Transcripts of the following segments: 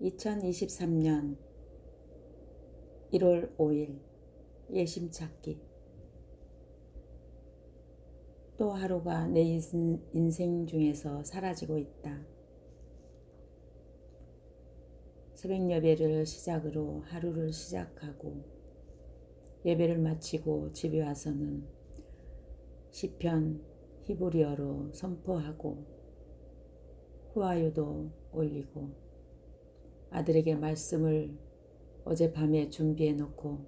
2023년 1월 5일 예심 찾기 또 하루가 내 인- 인생 중에서 사라지고 있다. 새벽 예배를 시작으로 하루를 시작하고 예배를 마치고 집에 와서는 시편 히브리어로 선포하고 후아유도 올리고 아들에게 말씀을 어젯밤에 준비해 놓고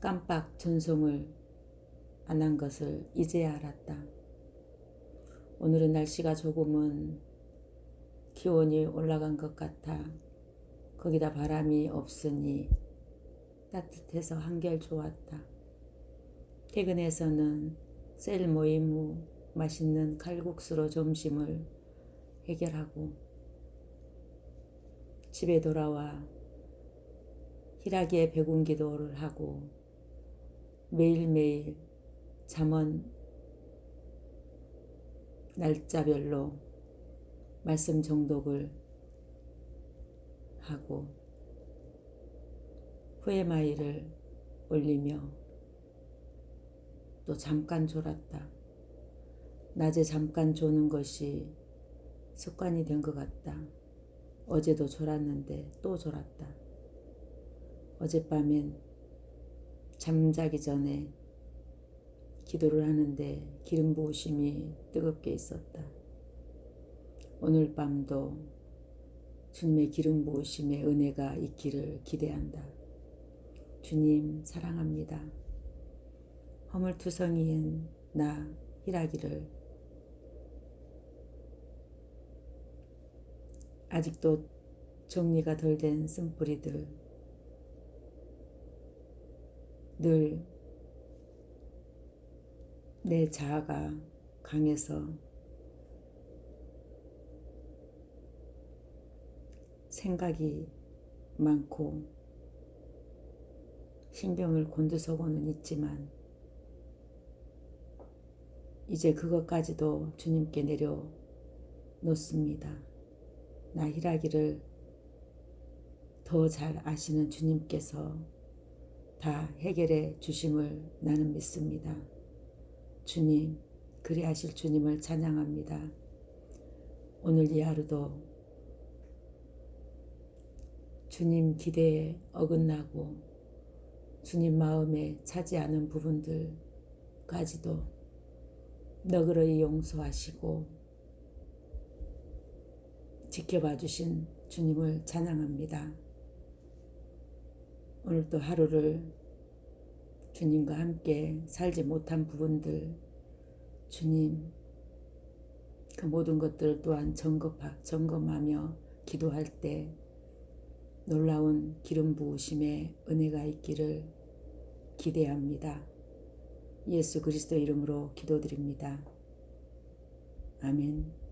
깜빡 전송을 안 한 것을 이제야 알았다. 오늘은 날씨가 조금은 기온이 올라간 것 같아 거기다 바람이 없으니 따뜻해서 한결 좋았다. 퇴근해서는 셀 모임 후 맛있는 칼국수로 점심을 해결하고 집에 돌아와 희라기의 백운 기도를 하고 매일매일 잠언 날짜별로 말씀 정독을 하고 후에마이를 올리며 또 잠깐 졸았다. 낮에 잠깐 조는 것이 습관이 된 것 같다. 어제도 졸았는데 또 졸았다. 어젯밤엔 잠자기 전에 기도를 하는데 기름 부으심이 뜨겁게 있었다. 오늘 밤도 주님의 기름 부으심의 은혜가 있기를 기대한다. 주님 사랑합니다. 허물투성이인 나 희라기를 아직도 정리가 덜 된 쓴뿌리들 늘 내 자아가 강해서 생각이 많고 신경을 곤두서고는 있지만 이제 그것까지도 주님께 내려 놓습니다. 나 희라기를 더 잘 아시는 주님께서 다 해결해 주심을 나는 믿습니다. 주님, 그리하실 주님을 찬양합니다. 오늘 이 하루도 주님 기대에 어긋나고 주님 마음에 차지 않은 부분들까지도 너그러이 용서하시고 지켜봐 주신 주님을 찬양합니다. 오늘도 하루를 주님과 함께 살지 못한 부분들 주님 그 모든 것들을 또한 점검하, 점검하며 기도할 때 놀라운 기름 부으심의 은혜가 있기를 기대합니다. 예수 그리스도 이름으로 기도드립니다. 아멘.